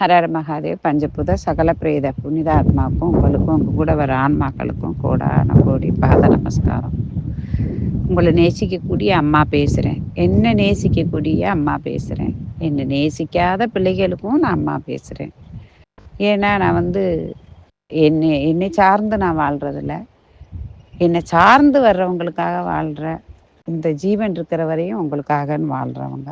ஹரஹர மகாதேவ் பஞ்சபூத சகல பிரேத புனித ஆத்மாவுக்கும் உங்களுக்கும் உங்கள் கூட வர ஆன்மாக்களுக்கும் கோடான கோடி பாத நமஸ்காரம். உங்களை நேசிக்கக்கூடிய அம்மா பேசுகிறேன் என்ன நேசிக்கக்கூடிய அம்மா பேசுகிறேன் என்னை நேசிக்காத பிள்ளைகளுக்கும் நான் அம்மா பேசுகிறேன் ஏன்னா நான் வந்து என்னை என்னை சார்ந்து நான் வாழ்கிறதில்ல என்னை சார்ந்து வர்றவங்களுக்காக வாழ்கிற இந்த ஜீவன் இருக்கிற வரையும் உங்களுக்காகன்னு வாழ்கிறவங்க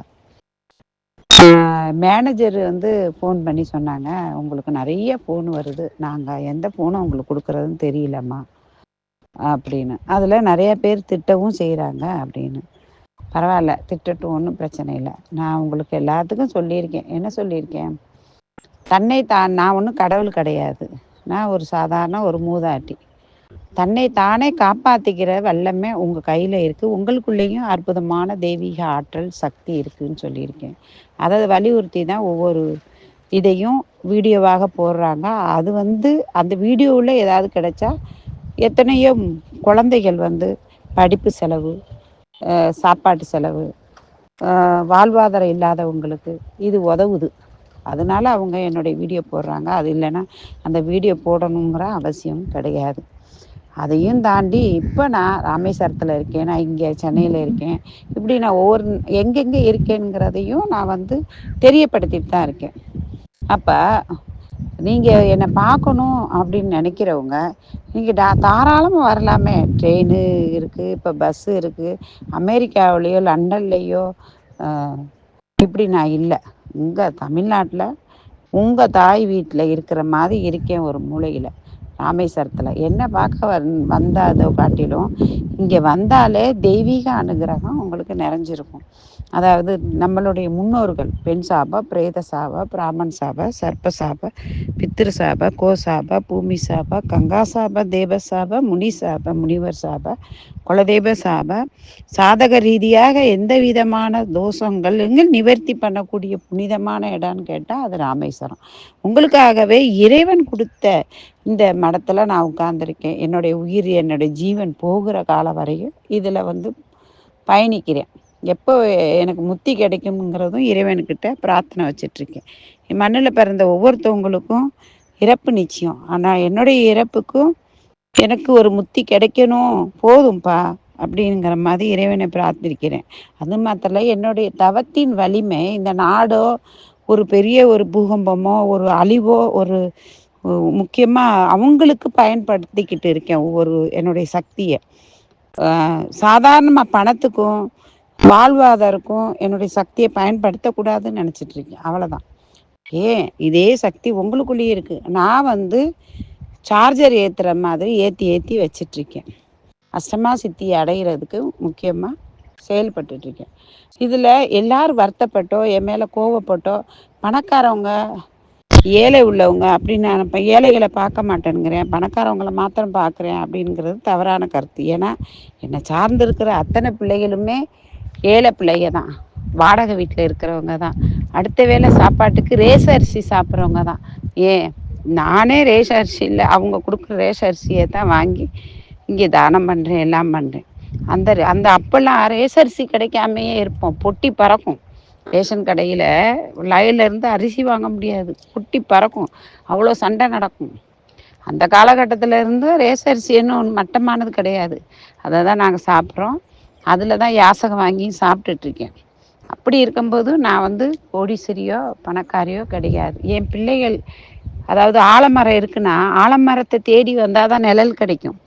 மேனேஜர் வந்து ஃபோன் பண்ணி சொன்னாங்க. உங்களுக்கு நிறைய ஃபோன் வருது. நாங்கள் எந்த ஃபோனும் உங்களுக்கு கொடுக்குறதுன்னு தெரியலம்மா. அப்படின்னு. அதில் நிறைய பேர் திட்டவும் செய்கிறாங்க அப்படின்னு. பரவாயில்ல திட்டட்டும் ஒன்றும் பிரச்சனை இல்லை. நான் உங்களுக்கு எல்லாத்துக்கும் சொல்லியிருக்கேன். என்ன சொல்லியிருக்கேன்? தன்னை தான் நான் ஒன்றும் கடவுள் கிடையாது. நான் ஒரு சாதாரண ஒரு மூதாட்டி. தன்னை தானே காப்பாற்றிக்கிற வல்லமே உங்கள் கையில் இருக்குது உங்களுக்குள்ளேயும் அற்புதமான தெய்வீக ஆற்றல் சக்தி இருக்குதுன்னு சொல்லியிருக்கேன். அதை வலியுறுத்தி தான் ஒவ்வொரு இதையும் வீடியோவாக போடுறாங்க. அது வந்து அந்த வீடியோவில் ஏதாவது கிடைச்சா எத்தனையோ குழந்தைகள் வந்து படிப்பு செலவு சாப்பாட்டு செலவு வாழ்வாதாரம் இல்லாதவங்களுக்கு இது உதவுது. அதனால அவங்க என்னுடைய வீடியோ போடுறாங்க. அது இல்லைன்னா அந்த வீடியோ போடணுங்கிற அவசியம் கிடையாது. அதையும் தாண்டி இப்போ நான் ராமேஸ்வரத்தில் இருக்கேன் நான் இங்கே சென்னையில் இருக்கேன். இப்படி நான் ஒவ்வொரு எங்கெங்கே இருக்கேங்கிறதையும் நான் வந்து தெரியப்படுத்திட்டு தான் இருக்கேன். அப்போ நீங்கள் என்னை பார்க்கணும் அப்படின்னு நினைக்கிறவங்க நீங்கள் டா தாராளமாக வரலாமே. ட்ரெயின் இருக்குது இப்போ பஸ்ஸு இருக்குது அமெரிக்காவிலேயோ லண்டன்லேயோ இப்படி நான் இல்லை. இங்கே தமிழ்நாட்டில் உங்கள் தாய் வீட்டில் இருக்கிற மாதிரி இருக்கேன் ஒரு மூலையில். ராமேஸ்வரத்தில். என்ன பார்க்க வந் வந்தாதோ காட்டிலும் இங்கே வந்தாலே தெய்வீக அனுகிரகம் உங்களுக்கு நிறைஞ்சிருக்கும். அதாவது நம்மளுடைய முன்னோர்கள் பெண் சாப பிரேத சாப பிராமன் சாப சர்ப்ப சாப பித்திரு சாப கோ சாப பூமி சாப கங்கா சாப தேவ சாப முனி சாப முனிவர் சாப குலதெய்வ சாப சாதக ரீதியாக எந்த விதமான தோஷங்கள் எங்கே நிவர்த்தி பண்ணக்கூடிய புனிதமான இடம்னு கேட்டால் அது ராமேஸ்வரம். உங்களுக்காகவே இறைவன் கொடுத்த இந்த மடத்தில் நான் உட்கார்ந்துருக்கேன். என்னுடைய உயிர் என்னுடைய ஜீவன் போகிற காலம் வரையும் இதில் வந்து பயணிக்கிறேன். எப்போ எனக்கு முத்தி கிடைக்குங்கிறதும் இறைவன்கிட்ட பிரார்த்தனை வச்சிட்ருக்கேன். மண்ணில் பிறந்த ஒவ்வொருத்தவங்களுக்கும் இறப்பு நிச்சயம். ஆனால் என்னுடைய இறப்புக்கும் எனக்கு ஒரு முத்தி கிடைக்கணும் போதும்ப்பா அப்படிங்கிற மாதிரி இறைவனை பிரார்த்திக்கிறேன். அது மாத்திரம் என்னுடைய தவத்தின் வலிமை இந்த நாடோ ஒரு பெரிய ஒரு பூகம்பமோ ஒரு அழிவோ ஒரு முக்கியமாக அவங்களுக்கு பயன்படுத்திக்கிட்டு இருக்கேன் ஒவ்வொரு என்னுடைய சக்தியை. சாதாரணமாக பணத்துக்கும் வாழ்வாதாரக்கும் என்னுடைய சக்தியை பயன்படுத்தக்கூடாதுன்னு நினச்சிட்டு இருக்கேன் அவ்வளோதான் ஏன்? இதே சக்தி உங்களுக்குள்ளேயே இருக்குது நான் வந்து சார்ஜர் ஏற்றுற மாதிரி ஏற்றி ஏற்றி வச்சிட்ருக்கேன். அஷ்டமா சித்தி அடைகிறதுக்கு முக்கியமாக செயல்பட்டுட்ருக்கேன். இதில் எல்லாரும் வருத்தப்பட்டோ என் மேலே கோவப்பட்டோ பணக்காரவங்க ஏழை உள்ளவங்க அப்படின்னு நான் இப்போ ஏழைகளை பார்க்க மாட்டேனுங்கிறேன் பணக்காரவங்களை மாத்திரம் பார்க்குறேன் அப்படிங்கிறது தவறான கருத்து. ஏன்னா என்னை சார்ந்திருக்கிற அத்தனை பிள்ளைகளுமே ஏழை பிள்ளைங்க தான். வாடகை வீட்டில் இருக்கிறவங்க தான். அடுத்த வேளை சாப்பாட்டுக்கு ரேச அரிசி சாப்பிட்றவங்க தான். ஏன்? நானே ரேஷ அரிசி இல்லை. அவங்க கொடுக்குற ரேஷ அரிசியை தான் வாங்கி இங்கே தானம் பண்ணுறேன் எல்லாம் பண்ணுறேன் அந்த அந்த அப்போல்லாம் ரேஷ அரிசி கிடைக்காமையே இருப்போம். பொட்டி பறக்கும். ரேஷன் கடையில் லைன்லேருந்து அரிசி வாங்க முடியாது. பொட்டி பறக்கும். அவ்வளோ சண்டை நடக்கும். அந்த காலகட்டத்தில் இருந்து ரேஷ அரிசி ஒன்று மட்டமானது கிடையாது. அதை தான் நாங்கள் சாப்பிட்றோம். அதில் தான் யாசகம் வாங்கி சாப்பிட்டுட்ருக்கேன். அப்படி இருக்கும்போது நான் வந்து கோடீஸ்வரியோ பணக்காரியோ கிடையாது. என் பிள்ளைகள் அதாவது ஆலமரம் இருக்குன்னா ஆலமரத்தை தேடி வந்தால் தான் நிழல் கிடைக்கும்.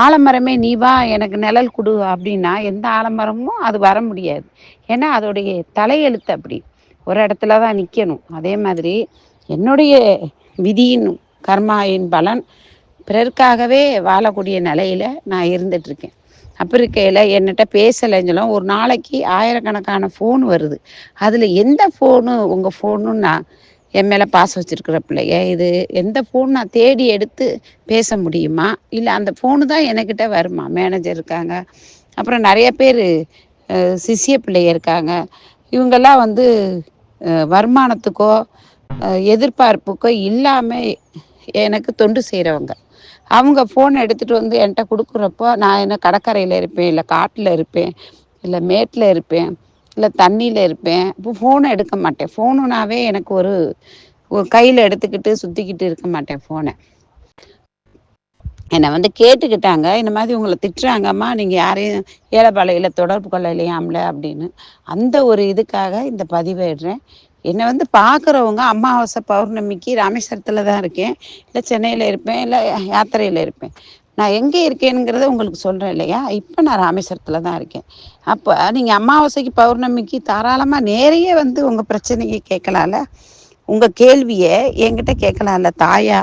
ஆலமரமே நீ வா எனக்கு நிழல் கொடு அப்படின்னா எந்த ஆலமரமும் அது வர முடியாது. ஏன்னா அதோடைய தலையெழுத்து அப்படி. ஒரு இடத்துல தான் நிற்கணும் அதே மாதிரி என்னுடைய விதியின் கர்மாயின் பலன் பிறருக்காகவே வாழக்கூடிய நிலையில் நான் இருந்துகிட்ருக்கேன் அப்போ இருக்கையில் என்னட்ட பேசலைஞ்சலும் ஒரு நாளைக்கு ஆயிரக்கணக்கான ஃபோன் வருது. அதில் எந்த ஃபோனு உங்கள் ஃபோனுன்னா என் மேலே பாசம் வச்சுருக்கிற பிள்ளைய இது எந்த ஃபோன் நான் தேடி எடுத்து பேச முடியுமா? இல்லை அந்த ஃபோனு தான் என்கிட்ட வருமா? மேனேஜர் இருக்காங்க. அப்புறம் நிறைய பேர் சிசிய பிள்ளைய இருக்காங்க. இவங்கெல்லாம் வந்து வருமானத்துக்கோ எதிர்பார்ப்புக்கோ இல்லாமல் எனக்கு தொண்டு செய்கிறவங்க அவங்க ஃபோன் எடுத்துகிட்டு வந்து என்கிட்ட கொடுக்குறப்போ நான் என்ன கடற்கரையில் இருப்பேன் இல்லை காட்டில் இருப்பேன் இல்லை மேட்டில் இருப்பேன் இல்லை தண்ணியில் இருப்பேன் இப்போ ஃபோனை எடுக்க மாட்டேன். ஃபோனுனாவே எனக்கு ஒரு கையில எடுத்துக்கிட்டு சுத்திக்கிட்டு இருக்க மாட்டேன் ஃபோனை என்னை வந்து கேட்டுக்கிட்டாங்க இந்த மாதிரி உங்களை திட்டுறாங்கம்மா நீங்க யாரையும் ஏழைப்பாளையில் தொடர்பு கொள்ளலையாம்ல அப்படின்னு. அந்த ஒரு இதுக்காக இந்த பதிவேடுறேன் என்னை வந்து பார்க்குறவங்க அமாவாசை பௌர்ணமிக்கு ராமேஸ்வரத்தில் தான் இருக்கேன். இல்லை சென்னையில் இருப்பேன் இல்லை யாத்திரையில் இருப்பேன். நான் எங்கே இருக்கேனுங்கிறத உங்களுக்கு சொல்கிறேன் இல்லையா? இப்போ நான் ராமேஸ்வரத்தில் தான் இருக்கேன். அப்போ நீங்கள் அமாவாசைக்கு பௌர்ணமிக்கு தாராளமாக நேரையே வந்து உங்கள் பிரச்சனையை கேட்கலாம்ல? உங்கள் கேள்வியை என்கிட்ட கேட்கலால்ல தாயா?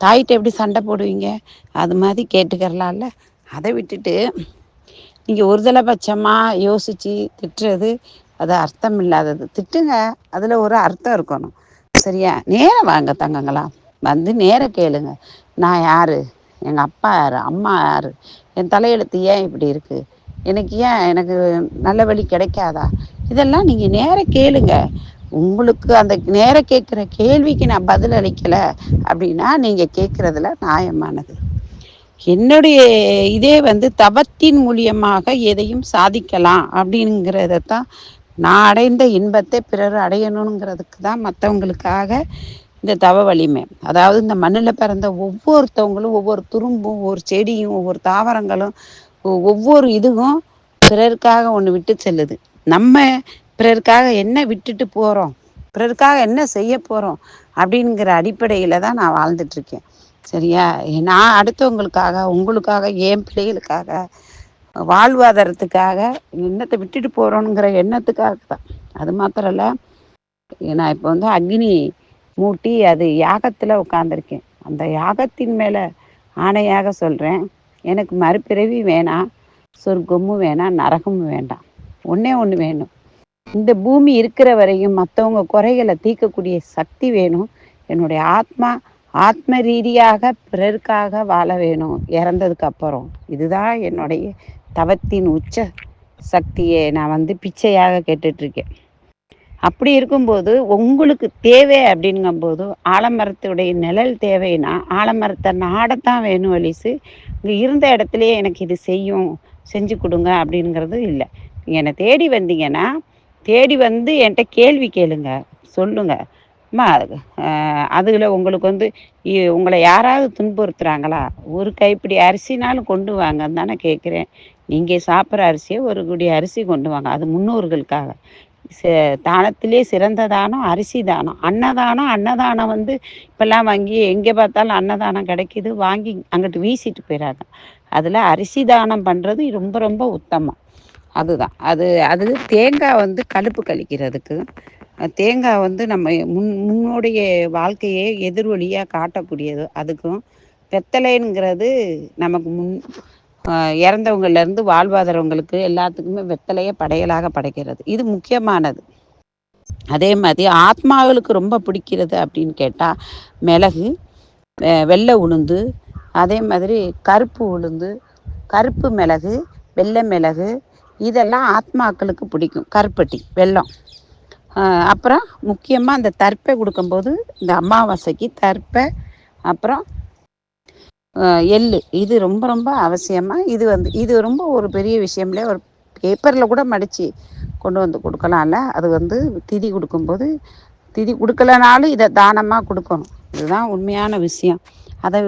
தாயிட்ட எப்படி சண்டை போடுவீங்க? அது மாதிரி கேட்டுக்கிறலாம்ல. அதை விட்டுட்டு நீங்கள் ஒரு தலைபட்சமாக யோசித்து திட்டுறது அது அர்த்தம் இல்லாதது திட்டுங்க. அதில் ஒரு அர்த்தம் இருக்கணும். சரியா? நேரம் வாங்க தங்கங்களா. வந்து நேர கேளுங்க. நான் யார்? எங்கள் அப்பா யார்? அம்மா யார்? என் தலையெழுத்து ஏன் இப்படி இருக்குது எனக்கு ஏன் எனக்கு நல்ல வழி கிடைக்காதா? இதெல்லாம் நீங்கள் நேர கேளுங்க. உங்களுக்கு அந்த நேர கேட்குற கேள்விக்கு நான் பதில் அளிக்கலை அப்படின்னா நீங்கள் கேட்குறதுல நியாயமானது. என்னுடைய இதே வந்து தவத்தின் மூலியமாக எதையும் சாதிக்கலாம் அப்படிங்கிறத தான் நான் அடைந்த இன்பத்தை பிறர் அடையணுங்கிறதுக்கு தான் மத்தவங்களுக்காக இந்த தவ வலிமை. அதாவது இந்த மண்ணுல பிறந்த ஒவ்வொருத்தவங்களும் ஒவ்வொரு துரும்பும் ஒவ்வொரு செடியும் ஒவ்வொரு தாவரங்களும் ஒவ்வொரு இதுவும் பிறருக்காக ஒண்ணு விட்டு செல்லுது. நம்ம பிறருக்காக என்ன விட்டுட்டு போகிறோம் பிறருக்காக என்ன செய்ய போகிறோம் அப்படிங்கிற அடிப்படையில் தான் நான் வாழ்ந்துட்டுருக்கேன் சரியா? நான் அடுத்தவங்களுக்காக உங்களுக்காக என் பிள்ளைகளுக்காக வாழ்வாதாரத்துக்காக எண்ணத்தை விட்டுட்டு போகிறோங்கிற எண்ணத்துக்காக தான் அது மாத்திரம் இல்லை நான் இப்போ வந்து அக்னி மூட்டி அது யாகத்தில் உட்காந்துருக்கேன் அந்த யாகத்தின் மேலே ஆணையாக சொல்கிறேன் எனக்கு மறுபிறவி வேணாம் சொர்க்கமும் வேணாம் நரகமும் வேண்டாம் ஒன்றே ஒன்று வேணும். இந்த பூமி இருக்கிற வரையும் மற்றவங்க குறைகளை தீர்க்கக்கூடிய சக்தி வேணும். என்னுடைய ஆத்மா ஆத்ம ரீதியாக பிறருக்காக வாழ வேணும். இறந்ததுக்கு அப்புறம். இதுதான் என்னுடைய தவத்தின் உச்ச சக்தியை நான் வந்து பிச்சையாக கேட்டுட்டு அப்படி இருக்கும்போது உங்களுக்கு தேவை அப்படிங்கும்போது ஆலமரத்துடைய நிழல் தேவைன்னா ஆலமரத்தை நாடத்தான் வேணும் வலிசு இங்க இருந்த இடத்துலையே எனக்கு இது செய்யும் செஞ்சு கொடுங்க அப்படிங்கிறது இல்லை. என்னை என்ன தேடி வந்தீங்கன்னா தேடி வந்து என்கிட்ட கேள்வி கேளுங்க சொல்லுங்க. அம்மா அதுல உங்களுக்கு வந்து உங்களை யாராவது துன்புறுத்துறாங்களா? ஒரு கைப்பிடி அரிசினாலும் கொண்டு வாங்கன்னு தானே கேட்குறேன். நீங்கள் சாப்பிட்ற அரிசியை ஒரு குடி அரிசி கொண்டு வாங்க. அது முன்னோர்களுக்காக. ச தானத்திலே சிறந்த தானம் அரிசி தானம். அன்னதானம் அன்னதானம் வந்து இப்போல்லாம் வாங்கி எங்கே பார்த்தாலும் அன்னதானம் கிடைக்கிது. வாங்கி அங்கிட்டு வீசிட்டு போயிடாங்க அதில் அரிசி தானம் பண்ணுறது ரொம்ப ரொம்ப உத்தமம். அதுதான். அது அது தேங்காய் வந்து கழுப்பு கழிக்கிறதுக்கு தேங்காய் வந்து நம்ம முன் முன்னுடைய வாழ்க்கையே எதிர்வலியா காட்டக்கூடியது. அதுக்கும் வெத்தலைங்கிறது நமக்கு முன் இறந்தவங்கள்லேருந்து வாழ்வாதாரவங்களுக்கு எல்லாத்துக்குமே வெத்தலையே படையலாக படைக்கிறது. இது முக்கியமானது. அதே மாதிரி ஆத்மாக்களுக்கு ரொம்ப பிடிக்கிறது அப்படின்னு கேட்டால் மிளகு வெள்ளை உளுந்து அதே மாதிரி கருப்பு உளுந்து கருப்பு மிளகு வெள்ளை மிளகு இதெல்லாம் ஆத்மாக்களுக்கு பிடிக்கும். கருப்பட்டி வெள்ளம் அப்புறம் முக்கியமாக அந்த தர்ப்பை கொடுக்கும்போது இந்த அமாவாசைக்கு தர்ப்பை அப்புறம் எள்ளு. இது ரொம்ப ரொம்ப அவசியமாக இது வந்து இது ரொம்ப ஒரு பெரிய விஷயம்ல ஒரு பேப்பரில் கூட மடித்து கொண்டு வந்து கொடுக்கலாம்ல. அது வந்து திதி கொடுக்கும்போது திதி கொடுக்கலனாலும் இதை தானமாக கொடுக்கணும். இதுதான் உண்மையான விஷயம். அதை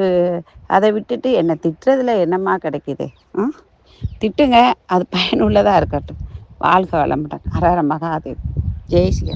அதை விட்டுட்டு என்னை திட்டுறதுல என்னம்மா கிடைக்கிது? திட்டுங்க. அது பயனுள்ளதாக இருக்கட்டும். வாழ்க வளமுடன். ஹர மகாதேவ். 对，是的。